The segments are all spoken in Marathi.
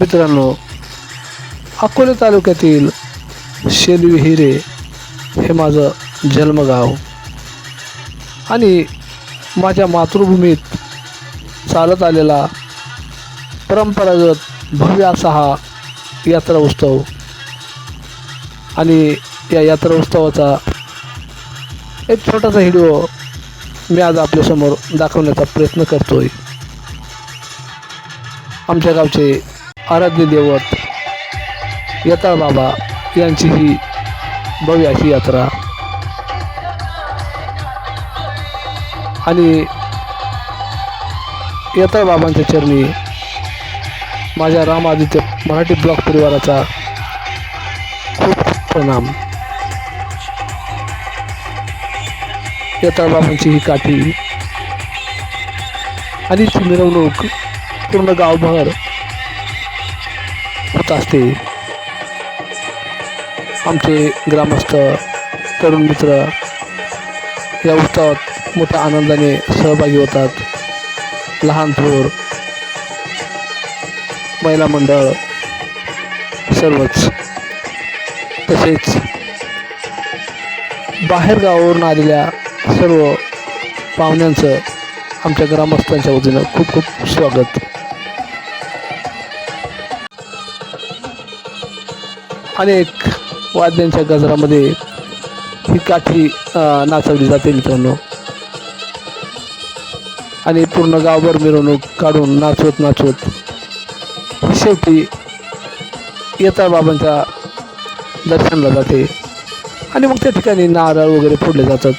मित्रांनो अकोले तालुक्यातील शेलविहिरे हे माझं जन्मगाव. आणि माझ्या मातृभूमीत चालत आलेला परंपरागत भव्य असा हा यात्रा उत्सव आणि या यात्रा उत्सवाचा एक छोटासा व्हिडिओ मी आज आपल्यासमोर दाखवण्याचा प्रयत्न करतोय. आमच्या गावचे आराध्य दैवत येताळ बाबा यांची ही भव्य अशी यात्रा. आणि येताळ बाबांच्या चरणी माझ्या रामादित्य मराठी ब्लॉक परिवाराचा खूप प्रणाम. यताळ बाबांची ही काठी आणि ती मिरवणूक पूर्ण गावभर होत असते. आमचे ग्रामस्थ तरुण मित्र या उत्सवात मोठ्या आनंदाने सहभागी होतात. लहान थोर महिला मंडळ सर्वच. तसेच बाहेर गावावरून आलेल्या सर्व पाहुण्यांचं आमच्या ग्रामस्थांच्या वतीनं खूप खूप स्वागत. अनेक वाद्यांच्या गजरामध्ये ही काठी नाचवली जाते मित्रांनो. आणि पूर्ण गावभर मिरवणूक काढून नाचवत नाचवत शेवटी येता बाबांच्या दर्शनाला जाते. आणि मग त्या ठिकाणी नारळ वगैरे फोडले जातात.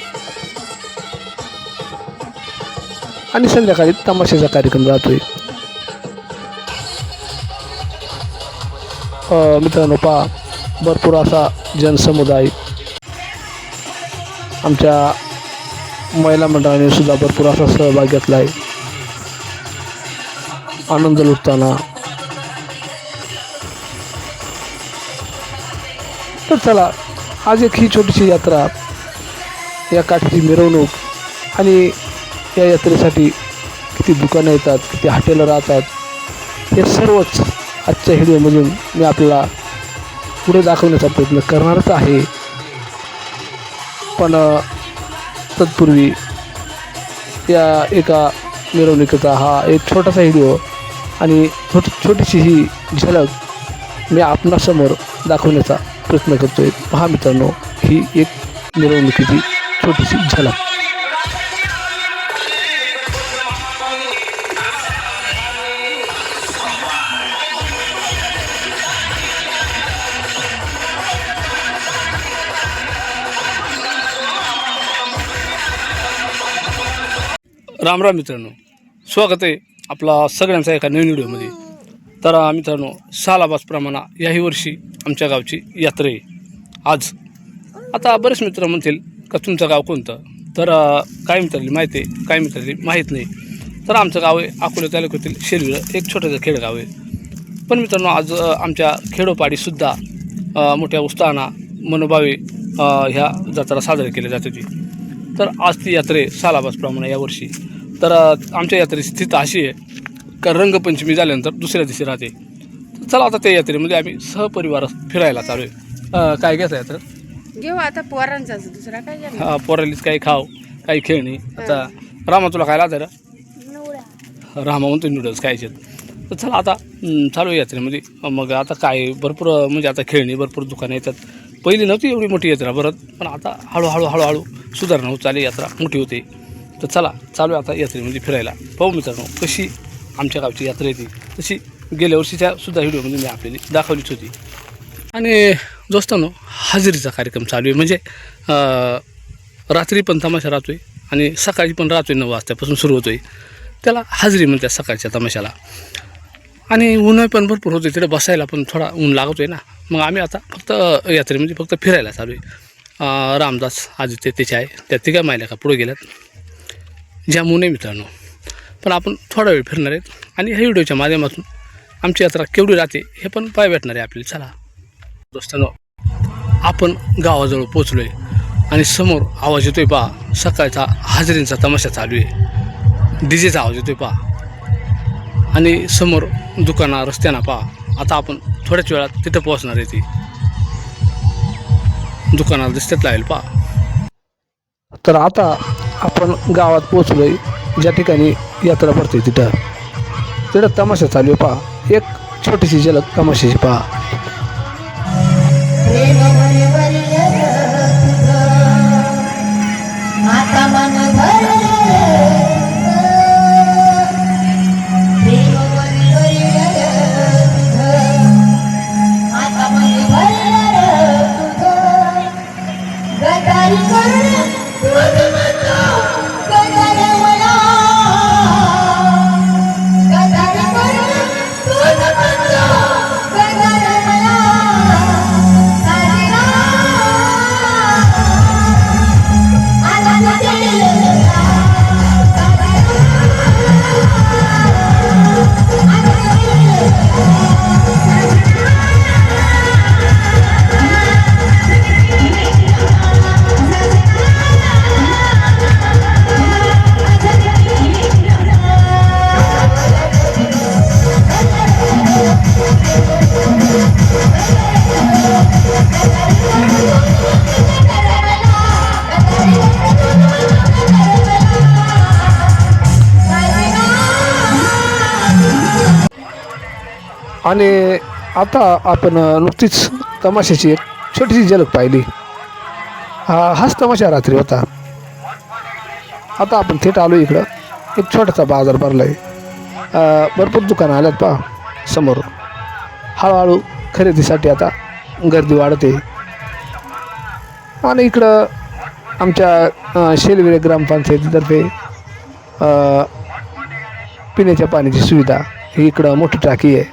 आणि संध्याकाळी तमाशाचा कार्यक्रम राहतोय. मित्रांनो पहा. भरपूर असा जनसमुदाय आमच्या महिला मंडळाने सुद्धा भरपूर असा सहभाग घेतला आहे आनंद लुटताना. तर चला आज एक ही छोटीशी यात्रा या काठीची मिरवणूक आणि या यात्रेसाठी किती दुकानं येतात किती हॉटेलं राहतात हे सर्वच आजच्या व्हिडिओमधून मी आपल्याला पुढे दाखवण्याचा प्रयत्न करणारच आहे. पण तत्पूर्वी या एका मिरवणुकीचा हा एक छोटासा व्हिडिओ आणि छोटी छोटीशी ही झलक मी आपणासमोर दाखवण्याचा प्रयत्न करतो आहे पहा मित्रांनो ही एक मिरवणुकीची छोटीशी झलक. राम राम मित्रांनो. स्वागत आहे आपला सगळ्यांचा एका नवीन व्हिडिओमध्ये. तर मित्रांनो मित्रांनो सालाबाजप्रमाणे याही वर्षी आमच्या गावची यात्रा आहे. आज. आता बरेच मित्र म्हणतील का तुमचं गाव कोणतं? तर काय मित्रांनी माहिती आहे काय मित्रांनी माहीत नाही. तर आमचं गाव आहे अकोले तालुक्यातील शेरविळं एक छोटंसं खेडगाव आहे. पण मित्रांनो आज आमच्या खेडोपाडीसुद्धा मोठ्या उत्साहानं मनोभावे ह्या जत्रा साजरी केल्या जाते ती तर आज ती यात्रे सालाबाजप्रमाणे यावर्षी तर आमच्या यात्रेची स्थिती अशी आहे का रंगपंचमी झाल्यानंतर दुसऱ्या दिवशी राहते. तर चला आता त्या यात्रेमध्ये आम्ही सहपरिवार फिरायला चालू आहे. काय घ्यायचं यात्रा? घेऊ आता पोरांचाच दुसरा काय हा पोरालीच काही खाव काही खेळणी. आता रामा तुला काय लागतं रे रामा म्हणतो नूडल्स खायचे तर चला आता चालू आहे यात्रेमध्ये. मग आता काय भरपूर म्हणजे आता खेळणी भरपूर दुकानं येतात. पहिली नव्हती एवढी मोठी यात्रा बरं पण आता हळूहळू हळूहळू सुधारणा होत चालली यात्रा. मोठी होते. तर चला चालू आहे आता यात्रेमध्ये फिरायला. पाहू मित्रांनो कशी आमच्या गावची यात्रा येते तशी गेल्या वर्षीच्या सुद्धा व्हिडिओमध्ये मी आपल्याला दाखवलीच होती. आणि दोस्तांनो हजेरीचा कार्यक्रम चालू आहे. म्हणजे रात्री पण तमाशा राहतो आहे आणि सकाळी पण राहतो आहे नऊ वाजतापासून सुरू होतो आहे त्याला हजेरी म्हणतात सकाळच्या तमाशाला. आणि ऊन पण भरपूर होते तिथे बसायला पण थोडा ऊन लागतो आहे ना. मग आम्ही आता फक्त यात्रेमध्ये फक्त फिरायला चालू आहे. रामदास आदित्य त्याचे आहे. त्या तिघा मायल्या का पुढे गेल्यात. ज्या मुने मित्रांनो. पण आपण थोडा वेळ फिरणार आहेत आणि ह्या व्हिडिओच्या माध्यमातून आमची यात्रा केवढी राहते हे पण पाय भेटणार आहे आपल्याला. चला. दोस्तांनो आपण गावाजवळ पोचलो आहे आणि समोर आवाज येतोय पा सकाळचा हाजरींचा तमाशा चालू आहे. डीजेचा आवाज येतोय पा आणि समोर दुकाना रस्त्यांना पा आता आपण थोड्याच वेळात तिथं पोहोचणार आहे ती. दुकानाला दिसतात लागेल पा तर आता आपण गावात पोचलोय ज्या ठिकाणी यात्रा भरते तिथं. तिथं तमाशा चालू आहे पहा. एक छोटीशी झलक तमाशाची पहा. आणि आता आपण नुकतीच तमाशाची एक छोटीशी झलक पाहिली. हा हाच तमाशा रात्री होता. आता आपण थेट आलो इकडं. एक छोटासा बाजार भरला आहे भरपूर दुकानं आल्यात पहा समोर. हळूहळू खरेदीसाठी आता गर्दी वाढते. आणि इकडं आमच्या शेलवेळे ग्रामपंचायतीतर्फे पिण्याच्या पाण्याची सुविधा. ही इकडं मोठी टाकी आहे.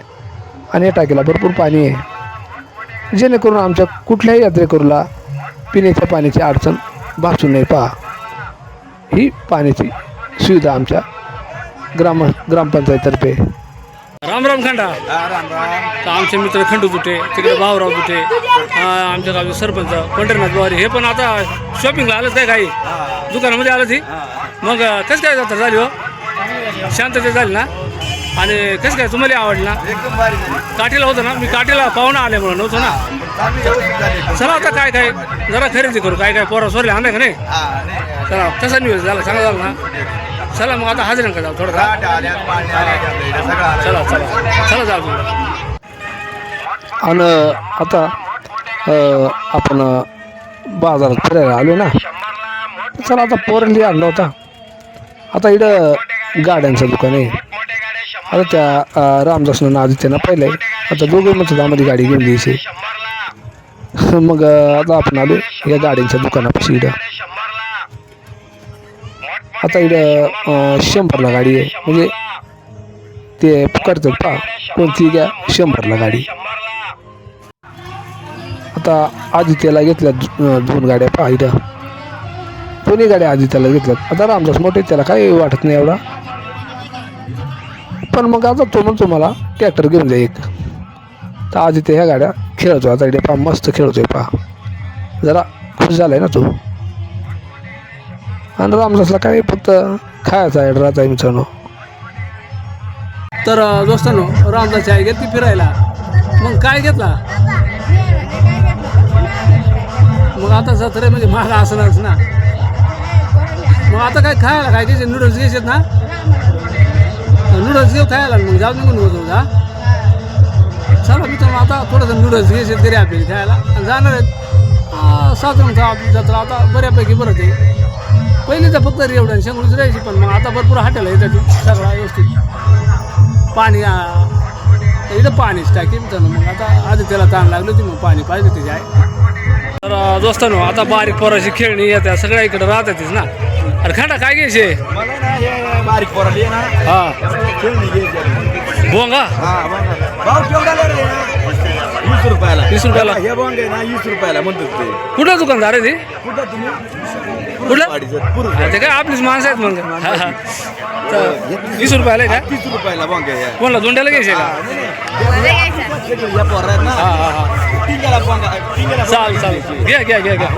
आणि या टाकीला भरपूर पाणी आहे. जेणेकरून आमच्या कुठल्याही यात्रेकरूला पिण्याच्या पाण्याची अडचण भासू नये. पहा ही पाण्याची सुविधा आमच्या ग्राम ग्रामपंचायततर्फे राम राम खंडा. तर आमचे मित्र खंडू तुटे तिकडे भाऊराव तुटे आमच्या गावचे सरपंच पंढरनाथ पवार हे पण आता शॉपिंगला आलंच काय काही? दुकानामध्ये आलं ती मग कसं काय जातात झाली हो? शांतता झाली ना? आणि कसं काय तुम्हाला आवडलं ना? काठीला होतं ना? मी काठीला पाहुणा आले म्हणून नव्हतं ना? चला आता काय काय? जरा खरेदी करू. काय काय पोरा सोरले आणलं का नाही? चला कसा निवेश झाला चांगला झाला ना? चला मग आता हजर का जाऊ थोडं चला चला. चला जाऊ आणि आता अ, आपण बाजारात फिरायला आलो ना? चला आता पोरली आणला होता. आता इकडं गाड्यांचं दुकान आहे. आता त्या अ, रामदासनं आदित्यनं पहिलं आहे आता दोघं म्हणतात आम्हाला गाडी घेऊन द्यायची. मग आता आपण आलो या गाड्यांच्या दुकानापाशी इकडं आता इकडं शंभरला गाडी आहे. म्हणजे ते पुकारतात पा कोणती घ्या शंभरला गाडी. आता आदित्यला घेतल्या दोन गाड्या पहा इकडं दोन्ही गाड्या आदित्यला घेतल्यात. आता रामदास मोठे त्याला काही वाटत नाही एवढा. पण मग आता तो म्हणतो मला ट्रॅक्टर घेऊन जा एक. तर आज इथे ह्या गाड्या खेळतो आता इकडे पहा मस्त खेळतोय पहा. जरा खुश झालाय ना तो. आणि रामदासला काय फक्त खायचा आहे राहता आहे मित्रांनो. तर दोस्तांनो रामदासची आई घेतली फिरायला. मग काय घेतला? मग आता सत्र म्हणजे महाग असणारच ना. मग आता काय खायला काय घ्यायचे नूडल्स घ्यायचेत ना? नूडल्स घेऊ खायला मग जाऊ निघून होतो जा. चला मित्रांनो आता थोडंसं नूडल्स घ्यायचे तरी आपल्याला खायला. आणि जाणार आहेत. साधारणतः आपली जत्रा आता बऱ्यापैकी बरं ते पहिले तर फक्त रेवडा शेंगुळीच राहायची पण मग आता भरपूर हॉटेल आहे त्याची. सगळा व्यवस्थित. पाणी इथं पाणीच टाकी मित्रांनो मग आता आधी त्याला ताण लागली होती मग पाणी पाहिजे तिथे आहे तर अं, दोस्तांनो आता बारीक पोराची खेळणी येत्या सगळ्या इकडे राहतातच ना. अरे खंडा काय घ्यायचे? बारीक पोराली आहे ना. हा. खेळणी घ्यायची बोंगा? हा बघा. भाव केवढ्याला रे वीस रुपयाला. वीस रुपयाला? हे बॉंग आहे ना वीस रुपयाला म्हणतात ते. कुठं दुकानदार आहे ते? कुठं तुम्ही? कुठलं ते काय आपलीच माणसं आहेत मग हा हा. तर वीस रुपयाला आहे का? तीस रुपयाला बॉंग आहे. कोणाला दोंड्याला घ्यायचे का? या पोरं आहेत ना. हा हा हा. टिंग्याला बॉंग आहे. टिंग्याला चाल चाल घ्या घ्या घ्या घ्या.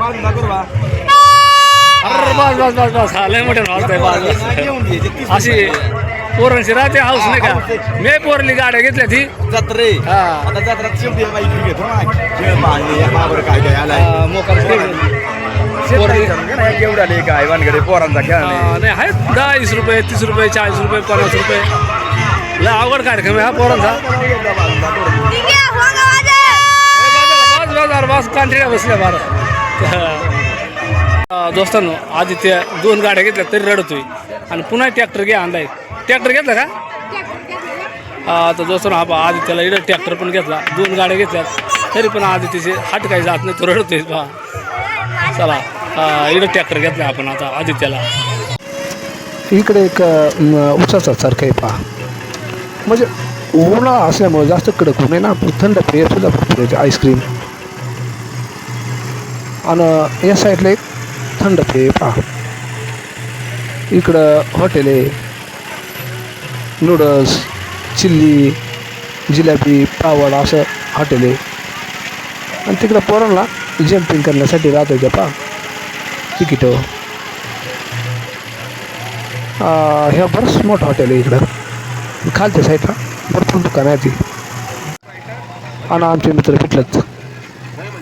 अरे बस बस बस बस. हा लय मोठे हे ना बस अशी. पोरांची राहते हाऊस नाही का? मी पोरली गाड्या घेतल्या ती. जत्रे. हा. आता जत्रात शेवटी बाईक घेतो ना मोकार केवढं आले काय वानगडे पोरांचा नाही दहा वीस रुपये तीस रुपये चाळीस रुपये पन्नास रुपये. लय अवघड कार्यक्रम आहे हा पोरांचा. बस बाजार बस कांठीला बसल्या बारा. अं, दोस्तांनो आदित्य दोन गाड्या घेतल्या तरी रडतोय. आणि पुन्हा ट्रॅक्टर घ्या आणलाय. ट्रॅक्टर घेतला का? आता तर दोस्तांनो हा पहा, आदित्याला इकडं ट्रॅक्टर पण घेतला. दोन गाड्या घेतल्या. तरी पण आदित्यचे हाट काही जात नाही तो रडतोय पहा. चला इकडं ट्रॅक्टर घेतला आपण आता आदित्याला. इकडे एक म, उसाचा सारखं आहे पहा. म्हणजे उन्हाळा असल्यामुळे जास्त कडक ऊन आहे ना पण थंड पेय सुद्धा भरपूर आहे आईस्क्रीम आणि या साईडला एक थंड पेय पहा. इकडं हॉटेल आहे. नूडल्स चिल्ली जिलेबी पावड असं हॉटेल आहे. आणि तिकडं पोरांना जम्पिंग करण्यासाठी राहतो त्या पहा. तिकीटं. ह्या बरंच मोठं हॉटेल आहे इकडं. खालच्या साईडला भरपूर दुकान आहे ती. आणि आमचे मित्र भेटलेत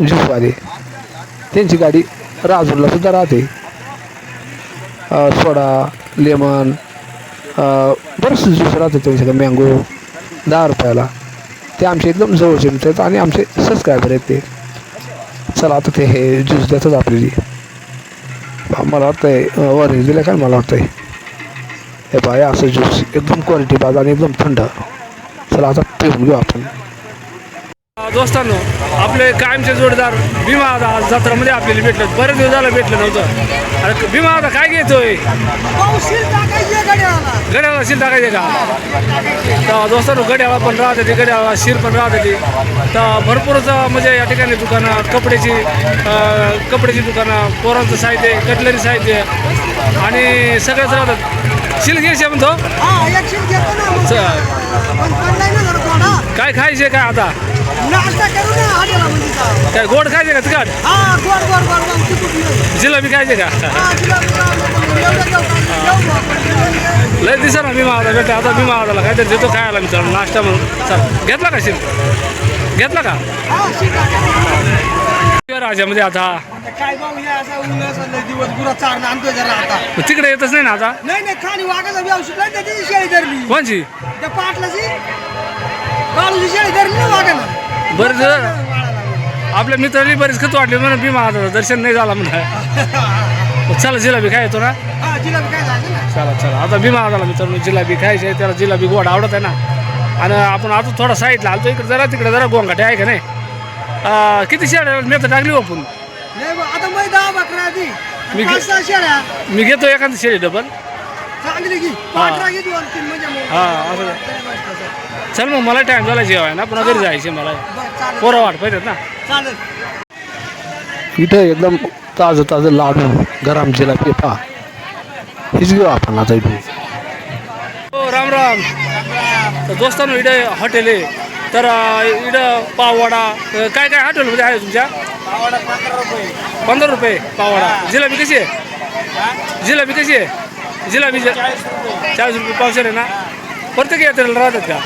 ज्यूसवाले त्यांची गाडी राजूरला सुद्धा राहते. सोडा लेमन बरंच बरेचसे ज्यूस राहते त्यांच्याकडे मँगो दहा रुपयाला. ते आमचे एकदम जवळचे मित्र आहेत आणि आमचे सबस्क्रायबर आहेत ते. चला आता ते हे ज्यूस देतात आपल्याला. मला वाटतंय ऑरेंज दिलं काय मला वाटतंय. हे बाय असं ज्यूस एकदम क्वालिटी बाज आणि एकदम थंड. चला आता पिऊन घेऊ आपण. दोस्तांनो आपले कायमचे जोडीदार भीमा आता जत्रामध्ये आपल्याला भेटले बरेच दिवस झालं भेटलं नव्हतं. अरे भीमा आता काय घेतोय? गड्याला शिल टाकायचे का? तर दोस्तांनो गड्याला पण राहते ती गड्याला शिर पण राहते ती. तर भरपूरच म्हणजे या ठिकाणी दुकानं कपड्याची कपड्याची दुकानं पोरांचं साहित्य कटलरी साहित्य. आणि सगळंच राहतात. शिल घ्यायचे म्हणतो काय खायचे काय आता? काय गोड खायचे का तिखट? जिलेबी खायचे का? लय दिसा ना भीमा आता बेटा आता भीमा आताला काहीतरी देतो खायला मित्रांनो नाश्ता म्हणून. चल घेतला का शिल? घेतला का? राजामध्ये आता काय हे असं ऊन असं लय दिवस गुरा चारणं आणतोय जरा आता. मग तिकडे येतच नाही ना आता? नाही नाही खाली वाघाचा व्यवसाय नाही त्याची शेळी धरली. कोणची? त्या पाटलाची. शेळी धरली ना वाघानं. बरं जर आपल्या मित्रांनी बरीच खत वाटली म्हणून भीमा आता दर्शन नाही झाला म्हणा चला जिलेबी काय येतो ना? हा जिलेबी काय झालं ना. चला चला. आता भीमा आला मित्रांनो जिलेबी खायची आहे त्याला जिलेबी गोड आवडत आहे ना. आणि आपण आता थोडा साईडला आलतो इकडे जरा तिकडे जरा गोंगाटे आहे का नाही? अं, किती शेळ्या मी तर टाकली आपण नाही बा, आता मै दहा बकरा आधी. मी पाच घे- सहा शेळ्या. मी घेतो एखादी शेळी डबल चांगली की पाठरा घे दोन तीन म्हणजे मग. हा असं. चल मग मला टाइम झाला जेवाय ना पुन्हा घरी जायचे मला. बरं, चालेल पोरं वाट पाहिजेत ना. चालेल. इथं एकदम ताजं ताजं लाडू गरम जिलेबी पहा हीच घेऊ आपण आता इथून. हो राम राम. तर दोस्तांनो इकडे हॉटेल आहे. तर इकडं पाववडा काय काय हॉटेलमध्ये आहे तुमच्या? पंधरा रुपये. पाववडा. जिलेबी कशी आहे? जिलेबी कशी आहे? जिलेबी चाळीस रुपये. पावशेर आहे ना? प्रत्येक यात्रेला राहतात का?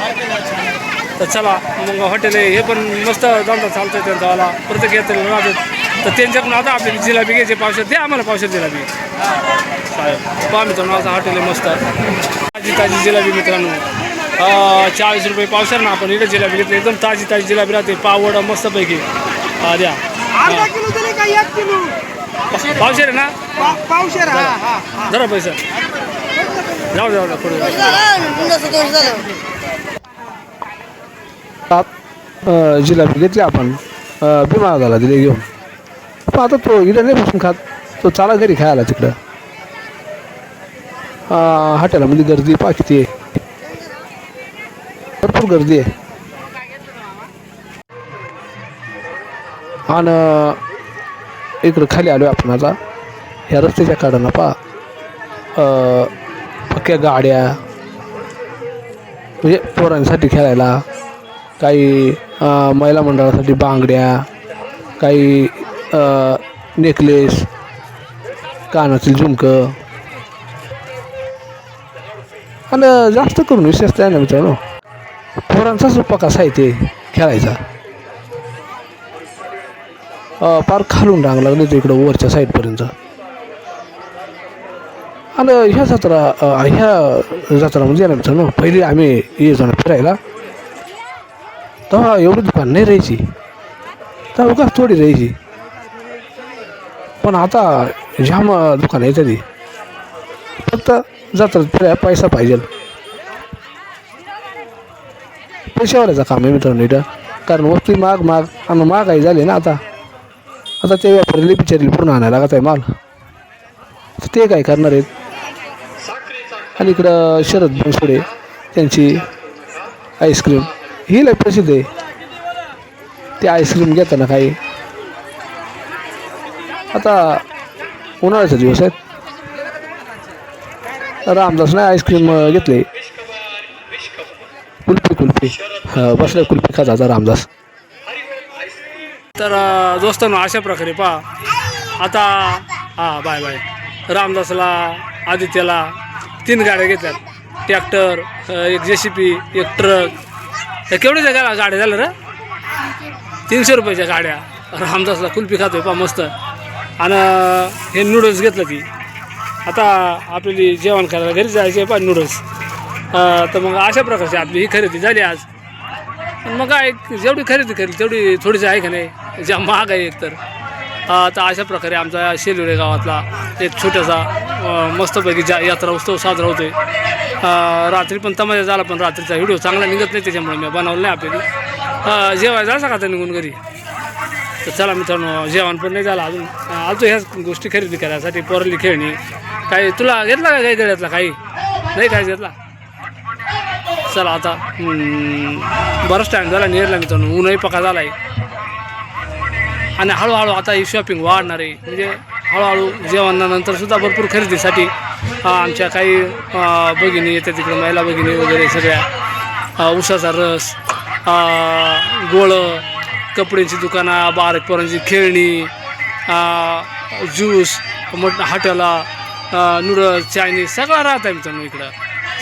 तर चला मग हॉटेल आहे. हे पण मस्त धंदा चालतोय त्यांचावाला प्रत्येक यात्रेला राहतात. तर त्यांच्याकडून आता आपल्याला जिलेबी घ्यायची पावशेर. द्या आम्हाला पावशेर जिलेबी. साहेब पहा मित्रांनो असं हॉटेल आहे मस्त. ताजी ताजी जिलेबी मित्रांनो. चाळीस रुपये पावशेर ना आपण इकडे जिलेबी घेतली. एकदम ताजी ताजी जिलेबी राहते. पावड मस्तपैकी. हा, द्या पावशेर आहे ना? पावशेर हा हा हा. जरा पैसा. जाऊ जाऊ पुढे जिलेबी घेतली आपण. भीमा झाला दिले घेऊन. पण आता तो इकडं नाही बसून खात. तो चाला घरी खायला तिकडं. अं, हॉटेलामध्ये गर्दी पहा किती आहे. भरपूर गर्दी आहे. आणि इकडं खाली आलो आपण आता. ह्या रस्त्याच्या काढाना पहा. पक्क्या गाड्या. म्हणजे पोरांसाठी खेळायला. काही महिला मंडळासाठी बांगड्या. काही नेकलेस कानातील झुमकं. आणि जास्त करून विशेष काय ना मित्रांनो पोरांचाच उपकास आहे ते खेळायचा? पार खालून रांग लागले ते इकडं वरच्या साईडपर्यंत आणि ह्या जत्रा ह्या जत्रा म्हणजे ना पहिली आम्ही येतो ना फिरायला. तेव्हा एवढी दुकान नाही राहायची. तेव्हा उगाच थोडी राहायची. पण आता जाम दुकान आहे ती फक्त जत्रा फिराय पैसा पाहिजे. पैशावाल्याचं काम आहे मित्रांनो इथं. कारण वस्तू माग माग आणि महागाई झाली ना आता. आता ते व्यापारी बिचारी पूर्ण आणायला लागत आहे माल. तर ते काय करणार आहेत? आणि इकडं शरद बनसोडे त्यांची आईस्क्रीम. ही लय प्रसिद्ध आहे. ते आईस्क्रीम घेताना काही आता उन्हाळ्याचा दिवस आहेत रामदास नाही आईस्क्रीम घेतले. कुल्फी कुल्फी बसल्या कुल्फी खात आता रामदास. तर दोस्तांनो अशा प्रकारे पहा. आता हां बाय बाय. रामदासला आदित्यला तीन गाड्या घेतल्यात. ट्रॅक्टर एक जे सी पी एक ट्रक. हे केवढ्याच्या गा गाड्या झाल्या रे? तीनशे रुपयाच्या गाड्या. रामदासला कुल्फी खातोय पहा मस्त. आणि हे नूडल्स घेतलं ती. आता आपली जेवण करायला घरी जायचे पहा नूडल्स तर मग अशा प्रकारची आपली ही खरेदी झाली आज. पण मग काय जेवढी खरेदी करेल तेवढी थोडीशी आहे का नाही? ज्या महाग आहे एकतर तर अशा प्रकारे आमचा शेलुरे गावातला एक छोटासा मस्तपैकी जा यात्रा उत्सव साजरा होतोय. रात्री पण तमाशा झाला पण रात्रीचा व्हिडिओ चांगला निघत नाही त्याच्यामुळे मी बनवलं नाही आपल्याला. जेवायला जायचं का आता निघून घरी? तर चला मित्रांनो जेवण पण नाही झालं अजून. अजून ह्याच गोष्टी खरेदी करायसाठी पोरली खेळणी. काही तुला घेतला का काही गड्यातला काही? नाही काय घेतला? चला आता. हम्म, बराच टाईम झाला नेरला मित्रांनो. ऊनही पका झाला आहे आणि हळूहळू आता ही शॉपिंग वाढणार आहे. म्हणजे हळूहळू जेवणानंतर सुद्धा भरपूर खरेदीसाठी आमच्या काही भगिनी येतात तिकडे महिला भगिनी वगैरे सगळ्या. उसाचा रस गोळं कपड्यांची दुकानं बारीक पोरांची खेळणी ज्यूस मट हॉटेला नूडल्स चायनीज सगळं राहत आहे मित्रांनो इकडं.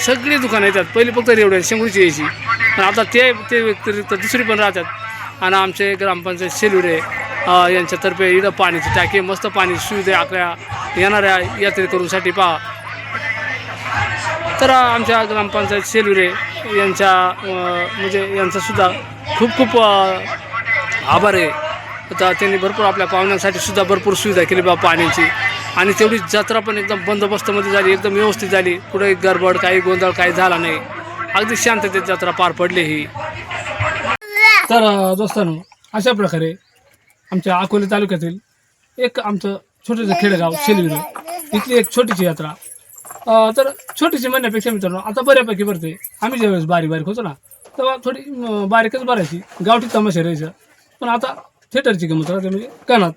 सगळी दुकानं येतात. पहिले फक्त रेवड्या शेंगुळीची यायची. पण आता ते ते व्यतिरिक्त दुसरी पण राहतात. आणि आमचे ग्रामपंचायत सेलुरे यांच्यातर्फे इथं पाण्याची टाकी मस्त पाणी सुविधा आपल्या येणाऱ्या यात्रेकरूंसाठी पहा. तर आमच्या ग्रामपंचायत सेलुरे यांच्या म्हणजे यांचासुद्धा खूप खूप आभार आहे. आता त्यांनी भरपूर आपल्या पाहुण्यांसाठी सुद्धा भरपूर सुविधा केली बा पाण्याची. आणि तेवढी जत्रा पण एकदम बंदोबस्तमध्ये झाली एकदम व्यवस्थित झाली. कुठे गडबड काही गोंधळ काही झाला नाही. अगदी शांततेत जत्रा पार पडली ही. तर दोस्तांनो अशा प्रकारे आमच्या अकोले तालुक्यातील एक आमचं छोटंसं खेडेगाव शेलविरे. इथली एक छोटीशी यात्रा. तर छोटीशी म्हणण्यापेक्षा मित्रांनो आता बऱ्यापैकी भरते. आम्ही ज्यावेळेस बारीक बारीक होतो ना तेव्हा थोडी बारीकच भरायची. गावठी तमाशा राहायचं. पण आता थिएटरची किंमत राहते म्हणजे कानात.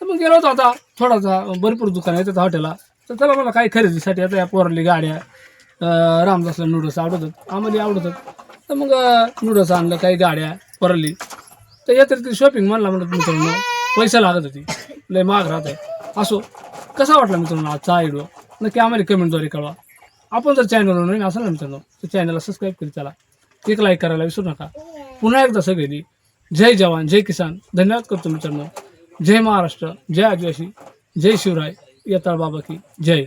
तर मग गेलो होतो आता थोडासा भरपूर दुकान आहे त्याचा हॉटेलला तर त्याला मला काही खरेदीसाठी आता या पोरली गाड्या रामदासला नूडल्स आवडतात आम्हाला आवडतात. तर मग नूडल्स आणलं काही गाड्या परली. तर यात्रेतील शॉपिंग म्हणला म्हणत मित्रांनो पैसा लागत होती. लय महाग राहत आहे. असो कसा वाटला मित्रांनो आजचा व्हिडिओ नक्की आम्हाला कमेंटद्वारे कळवा. आपण जर चॅनलवर नवीन असाल ना मित्रांनो तर चॅनलला सबस्क्राईब करीत चला. एक लाईक करायला विसरू नका. पुन्हा एकदा सगळी जय जवान जय किसान. धन्यवाद करतो मित्रांनो. जय महाराष्ट्र जय आदिवासी जय शिवराय येताळ बाबा की जय.